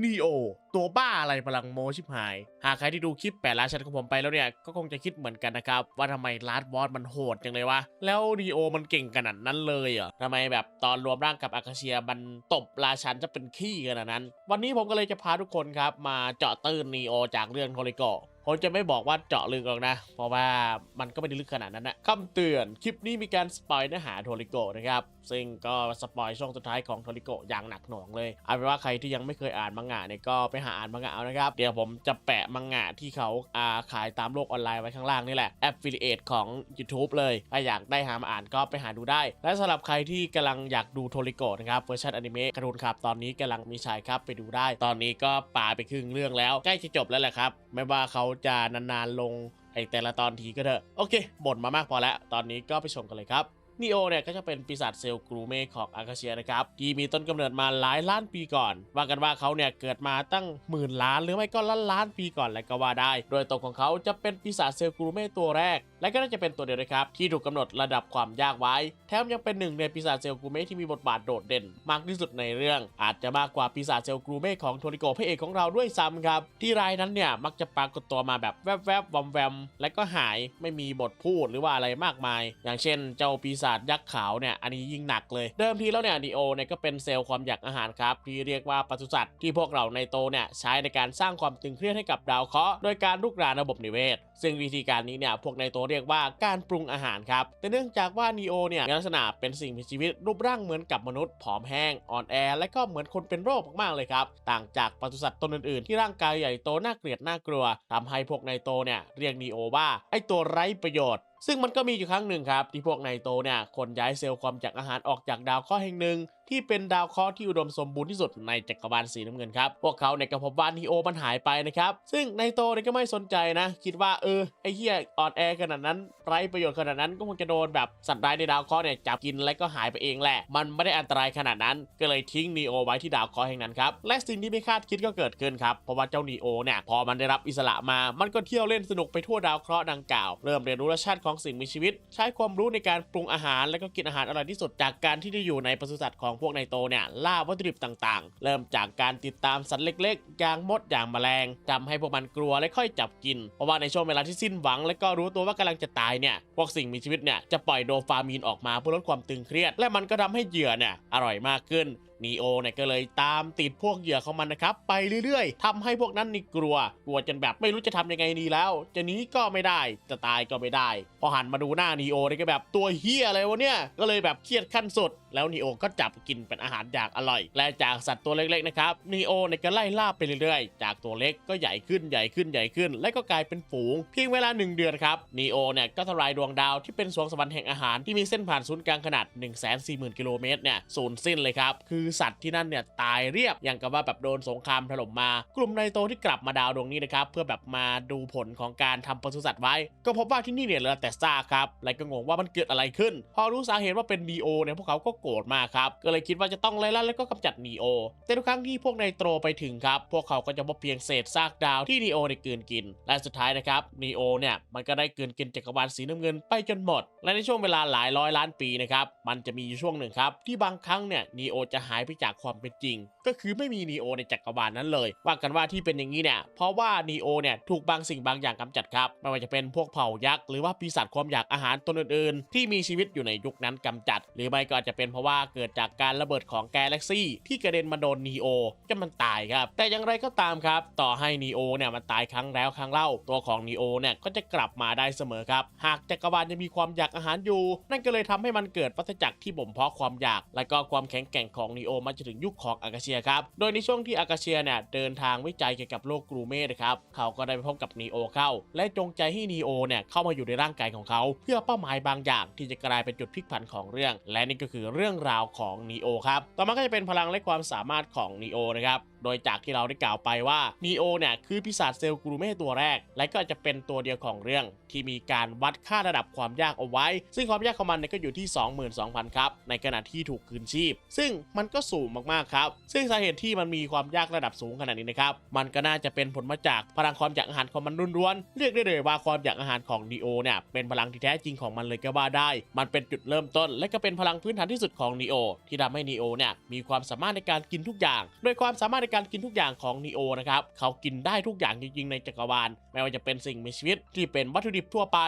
นีโอตัวบ้าอะไรพลังโมชิบหาย หากใครที่ดูคลิปแปดล้านชันของผมไปแล้วเนี่ย ก็คงจะคิดเหมือนกันนะครับ ว่าทำไมลาดบอสมันโหดจังเลยวะ แล้วนีโอมันเก่งขนาดนั้นเลยเหรอทำไมแบบตอนรวมร่างกับอาคาเชียมันตบราชันจะเป็นขี้ขนาดนั้น วันนี้ผมก็เลยจะพาทุกคนครับมาเจาะตื้นนีโอจากเรื่องโทริโก ผมจะไม่บอกว่าเจาะลึกหรอกนะ เพราะว่ามันก็ไม่ได้ลึกขนาดนั้นนะคำเตือนคลิปนี้มีการสปอยเนื้อหาโทริโกะนะครับ ซึ่งก็สปอยช่วงสุดท้ายของโทริโกะอย่างหนักหน่วงเลย เอาเป็นว่าใครที่ยังไม่เคยอ่านมังงะเนี่ยก็ไปหาอ่านมังงะเอานะครับ เดี๋ยวผมจะแปะมังงะที่เขาอาขายตามโลกออนไลน์ไว้ข้างล่างนี่แหละ Affiliate ของ YouTube เลยถ้าอยากได้หามาอ่านก็ไปหาดูได้ และสำหรับใครที่กำลังอยากดูโทริโกะนะครับเวอร์ชันอนิเมะการ์ตูนครับตอนนี้กำลังมีฉายครับไปดูได้ ตอนนี้ก็ป่าไปครึ่งเรื่องแล้วใกล้จะจบแล้วแหละครับไม่ว่าเขาจะนานๆลงไอแต่ละตอนทีก็เถอะ โอเค บ่นมามากพอแล้ว ตอนนี้ก็ไปชมกันเลยครับ นีโอเนี่ยก็จะเป็นปีศาจเซลล์กรูเมของอาคาเชียนะครับ ที่มีต้นกำเนิดมาหลายล้านปีก่อน ว่ากันว่าเขาเนี่ยเกิดมาตั้งหมื่นล้านหรือไม่ก็ล้านล้านปีก่อนแล้วก็ว่าได้ โดยตัวของเขาจะเป็นปีศาจเซลล์กรูเมตัวแรก และก็น่าจะเป็นตัวเดียวนะครับ ที่ถูกกำหนดระดับความยากไว้ แถมยังเป็นหนึ่งในปีศาจเซลล์กรูเมที่มีบทบาทโดดเด่น มากที่สุดในเรื่อง อาจจะมากกว่าปีศาจเซลล์กรูเมของโทริโกพระเอกของเราด้วยซ้ำครับที่รายนั้นเนี่ยมักจะปรากฏตัวมาแบบแวบๆวอมแวมและก็หายไม่มีบทพูดหรือว่าอะไรมากมาย อย่างเช่น เจ้าปีศาจยักษ์ขาวเนี่ยอันนี้ยิ่งหนักเลย เดิมทีแล้วเนี่ยดีโอเนี่ยก็เป็นเซลล์ความอยากอาหารครับที่เรียกว่าปศุสัตว์ที่พวกเราในโตเนี่ยใช้ในการสร้างความตึงเครียดให้กับดาวเคราะห์โดยการลุกรานระบบนิเวศ ซึ่งวิธีการนี้เนี่ยพวกในโตเรียกว่าการปรุงอาหารครับแต่เนื่องจากว่านีโอเนี่ยลักษณะเป็นสิ่งมีชีวิตรูปร่างเหมือนกับมนุษย์ผอมแห้งอ่อนแอ และก็เหมือนคนเป็นโรคมากๆเลยครับต่างจากปศุสัตว์ตนอื่นๆ ที่ร่างกายใหญ่โตน่าเกลียดน่ากลัวทำให้พวกในโตเนี่ยเรียกนีโอว่าไอตัวไร้ประโยชน์ ซึ่งมันก็มีอยู่ครั้งหนึ่งครับ ที่พวกไนโตเนี่ยคนย้ายเซลล์ความจากอาหารออกจากดาวเคราะห์แห่งหนึ่ง ที่เป็นดาวเคราะห์ที่อุดมสมบูรณ์ที่สุดในจักรวาลสีน้ำเงินครับ พวกเขาเนี่ยก็พบว่านีโอมันหายไปนะครับ ซึ่งไนโตเนี่ยก็ไม่สนใจนะ คิดว่าเออไอ้เหี้ยอ่อนแอขนาดนั้นไร้ประโยชน์ขนาดนั้นก็คงจะโดนแบบสัตว์ร้ายในดาวเคราะห์เนี่ยจับกินและก็หายไปเองแหละ มันไม่ได้อันตรายขนาดนั้น ก็เลยทิ้งนีโอไว้ที่ดาวเคราะห์แห่งนั้นครับและสิ่งที่ไม่คาดคิดก็เกิดขึ้นครับเพราะว่าเจ้านีโอเนี่ยพอมันได้รับอิสระมา มันก็เที่ยวเล่นสนุกไปทั่วดาวเคราะห์ดังกล่าวเริ่มเรียนรู้รสชาติของสิ่งมีชีวิต ใช้ความรู้ในการปรุงอาหาร และก็กินอาหารอร่อยที่สุดจากการที่ได้อยู่ในปศุสัตว์ของพวกไนโตเนี่ยล่าวัตถุดิบต่างๆ เริ่มจากการติดตามสัตว์เล็กๆ อย่างมดอย่างแมลงทำให้พวกมันกลัวและค่อยจับกิน เพราะว่าในช่วงเวลาที่สิ้นหวัง และก็รู้ตัวว่ากำลังจะตายเนี่ยพวกสิ่งมีชีวิตเนี่ยจะปล่อยโดฟามีนออกมาเพื่อลดความตึงเครียด และมันก็ทำให้เหยื่อเนี่ยอร่อยมากขึ้น นีโอเนี่ยก็เลยตามติดพวกเหยื่อของมันนะครับ ไปเรื่อยๆทำให้พวกนั้นนี่กลัว กลัวจนแบบไม่รู้จะทำยังไงดีแล้ว จะหนีก็ไม่ได้ จะตายก็ไม่ได้ พอหันมาดูหน้านีโอเนี่ยก็แบบตัวเฮียอะไรวะเนี่ย ก็เลยแบบเครียดขั้นสุด แล้วนีโอก็จับกินเป็นอาหารอย่างอร่อย และจากสัตว์ตัวเล็กๆนะครับ นีโอเนี่ยก็ไล่ล่าไปเรื่อยๆ จากตัวเล็กก็ใหญ่ขึ้นใหญ่ขึ้นใหญ่ขึ้น และก็กลายเป็นฝูง เพียงเวลาหนึ่งเดือนครับ นีโอเนี่ยก็ทำลายดวงดาวที่เป็นสวงสวรรค์แห่งอาหารที่มีเส้นผ่านศูนย์กลางขนาด 1 4 0 0 0 0 กิโลเมตรเนี่ยสูญสิ้นเลยครับ คือสัตว์ที่นั่นเนี่ยตายเรียบอย่างกับว่าแบบโดนสงครามถล่มมา กลุ่มไนโตที่กลับมาดาวดวงนี้นะครับเพื่อแบบมาดูผลของการทำปศุสัตว์ไว้ ก็พบว่าที่นี่เนี่ยเหลือแต่ซากครับและก็งงว่ามันเกิดอะไรขึ้น พอรู้สาเหตุว่าเป็นนีโอเนี่ยพวกเขาก็โกรธมากครับก็เลยคิดว่าจะต้องไล่ล่าแล้วก็กำจัดนีโอแต่ทุกครั้งที่พวกไนโตรไปถึงครับพวกเขาก็จะพบเพียงเศษซากดาวที่นีโอได้กลืนกิน และสุดท้ายนะครับนีโอเนี่ยมันก็ได้กลืนกินจักรวาลสีน้ำเงินไปจนหมด และในช่วงเวลาหลายร้อยล้านปีนะครับมันจะมีช่วงหนึ่งครับที่บางครั้งเนี่ยนีโอจะหายไปจากความเป็นจริงก็คือไม่มีนีโอในจักรวาลนั้นเลย ว่ากันว่าที่เป็นอย่างนี้เนี่ยเพราะว่านีโอเนี่ยถูกบางสิ่งบางอย่างกำจัดครับไม่ว่าจะเป็นพวกเผ่ายักษ์หรือว่าปีศาจความอยากอาหารตนอื่นๆ ที่มีชีวิตอยู่ในยุคนั้นกำจัด หรือไม่ก็อาจจะเป็นเพราะว่าเกิดจากการระเบิดของแกลเล็กซี่ที่กระเด็นมาโดนนีโอจนมันตายครับ แต่อย่างไรก็ตามครับ ต่อให้นีโอเนี่ยมันตายครั้งแล้วครั้งเล่า ตัวของนีโอเนี่ยก็จะกลับมาได้เสมอครับหากจักรวาลยังมีความอยากอาหารอยู่ นั่นก็เลยทำให้มันเกิดวัฏจักรที่บ่มเพาะความอยาก และก็ความแข็งแกร่งของนีโอมาจนถึงยุคของอากาเชียครับ โดยในช่วงที่อากาเชียเนี่ยเดินทางวิจัยเกี่ยวกับโลกกรูเม่ครับ เขาก็ได้ไปพบกับนีโอเข้า และจงใจให้นีโอเนี่ยเข้ามาอยู่ในร่างกายของเขา เพื่อเป้าหมายบางอย่างที่จะกลายเป็นจุดพลิกผันของเรื่อง และนี่ก็คือเรื่องราวของนีโอครับ ต่อมาก็จะเป็นพลังและความสามารถของนีโอนะครับ โดยจากที่เราได้กล่าวไปว่านีโอเนี่ยคือปีศาจเซลล์กรูเม่ตัวแรก และก็จะเป็นตัวเดียวของเรื่อง ที่มีการวัดค่าระดับความยากเอาไว้ ซึ่งความยากของมันเนี่ยก็อยู่ที่ 22,000 ครับ ในขณะที่ถูกคืนชีพ ซึ่งมันก็สูงมากๆครับ ซึ่งสาเหตุที่มันมีความยากระดับสูงขนาดนี้นะครับ มันก็น่าจะเป็นผลมาจากพลังความอยากอาหารของมันล้วนๆเรียกได้เลยว่าความอยากอาหารของนีโอเนี่ยเป็นพลังที่แท้จริงของมันเลยก็ว่าได้ มันเป็นจุดเริ่มต้น และก็เป็นพลังพื้นฐานที่สุดของนีโอที่ทำให้นีโอเนี่ยมีความสามารถในการกินทุกอย่าง โดยความสามารถในการกินทุกอย่างของนีโอนะครับเขากินได้ทุกอย่างจริงๆในจักรวาล ไม่ว่าจะเป็นสิ่งมีชีวิตที่เป็นวัตถุดิบทั่วไป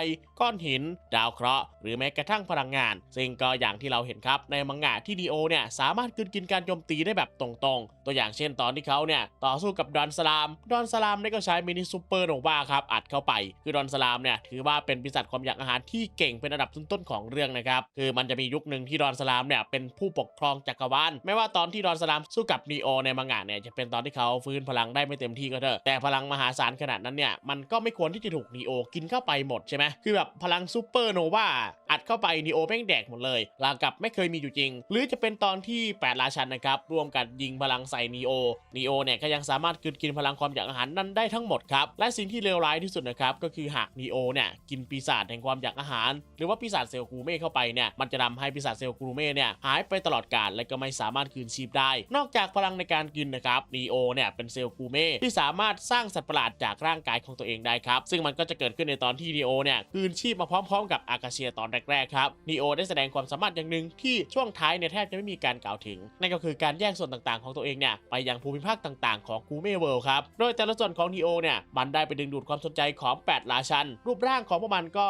ก้อนหิน ดาวเคราะห์หรือแม้กระทั่งพลังงาน ซึ่งก็อย่างที่เราเห็นครับในมังงะที่นีโอเนี่ยสามารถกลืนกินการโจมตีได้แบบตรงๆ ตัวอย่างเช่นตอนที่เขาเนี่ยต่อสู้กับดอนสลาม ดอนสลามเนี่ยก็ใช้มินิซูเปอร์โนวาครับอัดเข้าไป คือดอนสลามเนี่ยถือว่าเป็นปีศาจความอยากอาหารที่เก่งเป็นอันดับต้นๆของเรื่องนะครับคือมันจะมียุคหนึ่งที่ดอนสลามเนี่ยเป็นผู้ปกครองจักรวาลไม่ว่าตอนที่ดอนสลามสู้กับนีโอในมังงะเนี่ยจะเป็นตอนที่เขาฟื้นพลังได้ไม่เต็มที่ก็เถอะแต่พลังมหาศาลขนาดนั้นเนี่ยมันก็ไม่ควรที่จะถูกนีโอกินเข้าไปหมดใช่ไหมคือแบบพลังซูเปอร์โนวาอัดเข้าไปนีโอแม่งแดกหมดเลยลากับไม่เคยมีอยู่จริง หรือจะเป็นตอนที่แปดราชันนะครับร่วมกันยิงพลังใส่นีโอนีโอเนี่ยก็ยังสามารถกืนกินพลังความอยากอาหารนั้นได้ทั้งหมดครับและสิ่งที่เลวร้ายที่สุดนะครับก็คือหากนีโอเนี่ยกินปีศาจแห่งความอยากอาหาร หรือว่าปีศาจเซลล์กูเม่เข้าไปเนี่ยมันจะทำให้ปีศาจเซลล์กูเม่เนี่ยหายไปตลอดกาลและก็ไม่สามารถคืนชีพได้ นอกจากพลังในการกินนะครับนีโอเนี่ยเป็นเซลล์กูเม่ที่สามารถสร้างสัตว์ประหลาดจากร่างกายของตัวเองได้ครับ ซึ่งมันก็จะเกิดขึ้นในตอนที่นีโอเนี่ยคืนชีพมาพร้อมๆ กับอากาเซียตอนแรกๆครับนีโอได้แสดงความสามารถอย่างหนึ่งที่ช่วงท้ายเนี่ยแทบจะไม่มีการกล่าวถึง นั่นก็คือการแยกส่วนต่างๆ ของตัวเองเนี่ยไปยังภูมิภาคต่างๆ ของกูเม่เวิลด์ครับโดยแต่ละส่วนของนีโอเนี่ยมันได้ไปดึงดูดความสนใจของแปดราชัน รูปร่างของพวกมันก็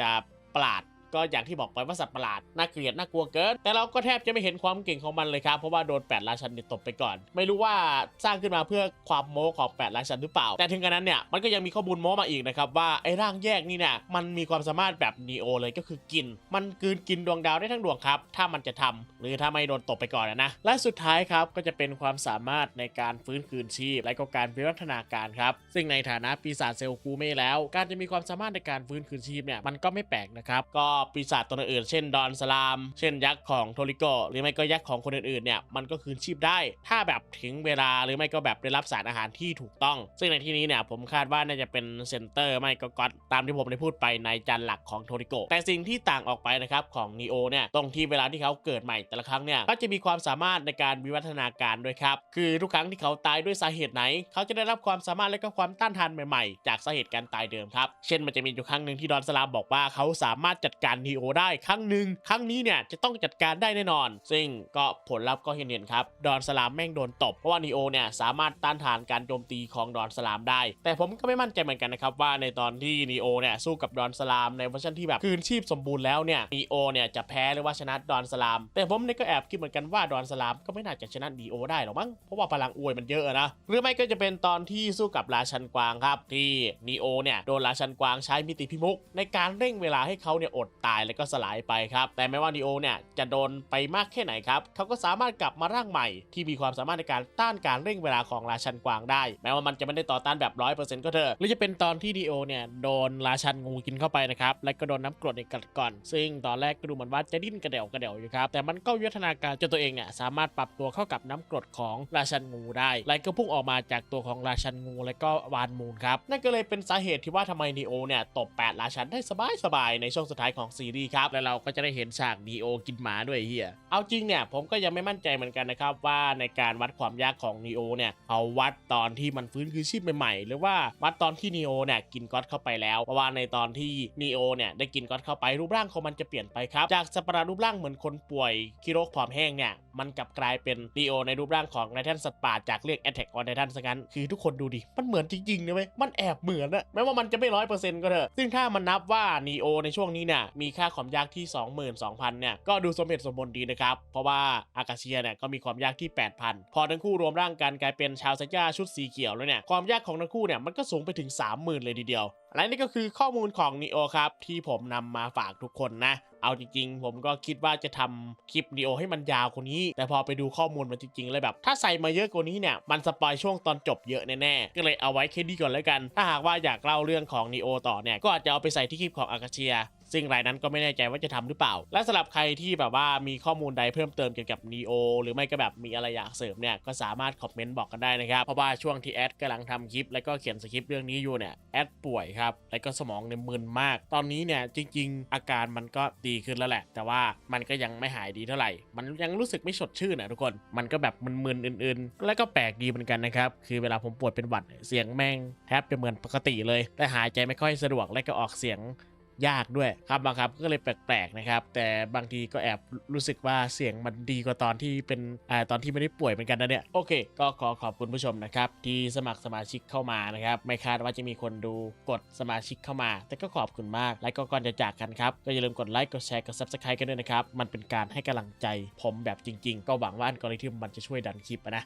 จะประหลาด ก็อย่างที่บอกไปว่าสัตว์ประหลาดน่าเกลียดน่ากลัวเกิน แต่เราก็แทบจะไม่เห็นความเก่งของมันเลยครับ เพราะว่าโดนแปดราชันเนี่ยตบไปก่อน ไม่รู้ว่าสร้างขึ้นมาเพื่อความโม้ของแปดราชันหรือเปล่า แต่ถึงกระนั้นเนี่ยมันก็ยังมีข้อมูลโม้มาอีกนะครับว่าไอ้ร่างแยกนี่เนี่ยมันมีความสามารถแบบนีโอเลยก็คือกิน มันกืนกินดวงดาวได้ทั้งดวงครับถ้ามันจะทำหรือถ้าไม่โดนตบไปก่อนนะและสุดท้ายครับก็จะเป็นความสามารถในการฟื้นคืนชีพ และก็การวิวัฒนาการครับซึ่งในฐานะปีศาจเซลกูเม่แล้ว การจะมีความสามารถในการฟื้นคืนชีพเนี่ยมันก็ไม่แปลกนะครับก็ปีศาจตัวอื่นเช่นดอนสลาม เช่นยักษ์ของโทริโกหรือไม่ก็ยักษ์ของคนอื่นๆเนี่ยมันก็คืนชีพได้ ถ้าแบบถึงเวลาหรือไม่ก็แบบได้รับสารอาหารที่ถูกต้อง ซึ่งในที่นี้เนี่ยผมคาดว่าน่าจะเป็นเซนเตอร์ไม่ก็ก๊อตตามที่ผมได้พูดไปในจานหลักของโทริโกแต่สิ่งที่ต่างออกไปนะครับของนีโอเนี่ยตรงที่เวลาที่เขาเกิดใหม่แต่ละครั้งเนี่ยก็จะมีความสามารถในการวิวัฒนาการด้วยครับคือทุกครั้งที่เขาตายด้วยสาเหตุไหน เขาจะได้รับความสามารถและก็ความต้านทานใหม่ๆ จากสาเหตุการตายเดิมครับเช่นมันจะมีอยู่ครั้งหนึ่งที่ดอนสลามบอกว่าเขาสามารถจัดการนีโอได้ครั้งหนึ่งครั้งนี้เนี่ยจะต้องจัดการได้แน่นอน ซึ่งก็ผลลัพธ์ก็เห็นเห็นๆครับ ดอนสลามแม่งโดนตบ เพราะว่านีโอเนี่ยสามารถต้านทานการโจมตีของดอนสลามได้ แต่ผมก็ไม่มั่นใจเหมือนกันนะครับว่าในตอนที่นีโอเนี่ยสู้กับดอนสลามในเวอร์ชันที่แบบคืนชีพสมบูรณ์แล้วเนี่ยนีโอเนี่ยจะแพ้หรือว่าชนะดอนสลาม แต่ผมเนี่ยก็แอบคิดเหมือนกันว่าดอนสลามก็ไม่น่าจะชนะนีโอได้หรอกมั้งเพราะว่าพลังอวยมันเยอะอะนะหรือไม่ก็จะเป็นตอนที่สู้กับราชันกวางครับที่นีโอเนี่ยโดนราชันกวางใช้มิติพิมุกในการเร่งเวลาให้เขาเนี่ยอดตายแล้วก็สลายไปครับ แต่ไม่ว่านีโอเนี่ยจะโดนไปมากแค่ไหนครับเขาก็สามารถกลับมาร่างใหม่ ที่มีความสามารถในการต้านการเร่งเวลาของราชันกวางได้ แม้ว่ามันจะไม่ได้ต่อต้านแบบร้อยเปอร์เซ็นต์ก็เถอะหรือจะเป็นตอนที่ดีโอเนี่ยโดนราชันงูกินเข้าไปนะครับและก็โดนน้ำกรดในกัดก่อน ซึ่งตอนแรกก็ดูเหมือนว่าจะดิ้นกระเดวกระเดวอยู่ครับแต่มันก็วิวัฒนาการจนตัวเองเนี่ยสามารถปรับตัวเข้ากับน้ำกรดของราชันงูได้และก็พุ่งออกมาจากตัวของราชันงูและก็วานมูนครับนั่นก็เลยเป็นสาเหตุที่ว่าทำไมนีโอเนี่ยตบแปดราชันได้สบายๆในช่วงสุดท้ายของซีรีส์ครับ และเราก็จะได้เห็นฉากนีโอกินหมาด้วยเฮียเอาจริงเนี่ยผมก็ยังไม่มั่นใจเหมือนกันนะครับว่าในการวัดความยากของนีโอเนี่ยเอาวัดตอนที่มันฟื้นคืนชีพใหม่ๆหรือว่าวัดตอนที่นีโอเนี่ยกินก๊อตเข้าไปแล้วเพราะว่าในตอนที่นีโอเนี่ยได้กินก๊อตเข้าไปรูปร่างของมันจะเปลี่ยนไปครับจากสัตว์ปรารูปร่างเหมือนคนป่วยคิโรคผอมแห้งเนี่ยมันกลับกลายเป็นนีโอในรูปร่างของไททันสัตว์ป่าจากเรื่อง Attack on Titan ซะงั้นคือทุกคนดูดิ มันเหมือนจริงๆนะเว้ยมันแอบเหมือนอะแม้ว่ามันจะไม่ร้อยเปอร์เซ็นต์ก็เถอะ ซึ่งถ้ามันนับว่านีโอในช่วงนี้เนี่ยมีค่าความยากที่ 22,000เนี่ยก็ดูสมเหตุสมผลดีนะครับเพราะว่าอากาเซียเนี่ยก็มีความยากที่ 8,000 พอทั้งคู่รวมร่างกันกลายเป็นชาวไซย่าชุดสีเขียวแล้วเนี่ยความยากของทั้งคู่เนี่ยมันก็สูงไปถึง 30,000 เลยทีเดียวและนี่ก็คือข้อมูลของนีโอครับ ที่ผมนำมาฝากทุกคนนะ เอาจริงๆ ผมก็คิดว่าจะทำคลิปนีโอให้มันยาวกว่านี้ แต่พอไปดูข้อมูลมันจริงๆ เลยแบบ ถ้าใส่มาเยอะกว่านี้เนี่ย มันสปอยช่วงตอนจบเยอะแน่ๆ ก็เลยเอาไว้แค่นี้ก่อนแล้วกัน ถ้าหากว่าอยากเล่าเรื่องของนีโอต่อเนี่ย ก็อาจจะเอาไปใส่ที่คลิปของอากาเชีย ซึ่งรายนั้นก็ไม่แน่ใจว่าจะทำหรือเปล่า และสำหรับใครที่แบบว่ามีข้อมูลใดเพิ่มเติมเกี่ยวกับ Neo หรือไม่ก็แบบมีอะไรอยากเสริมเนี่ยก็สามารถคอมเมนต์บอกกันได้นะครับ เพราะว่าช่วงที่แอดกำลังทำคลิป แล้วก็เขียนสคริปต์เรื่องนี้อยู่เนี่ยแอดป่วยครับแล้วก็สมองเนี่ยมึนมาก ตอนนี้เนี่ยจริง ๆ อาการมันก็ดีขึ้นแล้วแหละ แต่ว่ามันก็ยังไม่หายดีเท่าไหร่ มันยังรู้สึกไม่สดชื่นนะทุกคน มันก็แบบมึนๆอื่น ๆ แล้วก็แปลกดีเหมือนกันนะครับคือเวลาผมปวดเป็นหวัดเนี่ยเสียงแม่งแทบจะเหมือนปกติเลย แต่หายใจไม่ค่อยสะดวกและก็ออกเสียง ยากด้วยครับบางครับก็เลยแปลกๆนะครับ แต่บางทีก็แอบรู้สึกว่าเสียงมันดีกว่าตอนที่เป็นอ่าตอนที่ไม่ได้ป่วยเหมือนกันนะเนี่ยโอเค ก็ขอขอบคุณผู้ชมนะครับที่สมัครสมาชิกเข้ามานะครับไม่คาดว่าจะมีคนดูกดสมาชิกเข้ามา แต่ก็ขอบคุณมาก และก็ก่อนจะจากกันครับก็อย่าลืมกดไลค์กดแชร์กด subscribe กันด้วยนะครับมันเป็นการให้กำลังใจผมแบบจริง ๆ ก็หวังว่าอัลกอริทึมมันจะช่วยดันคลิปนะ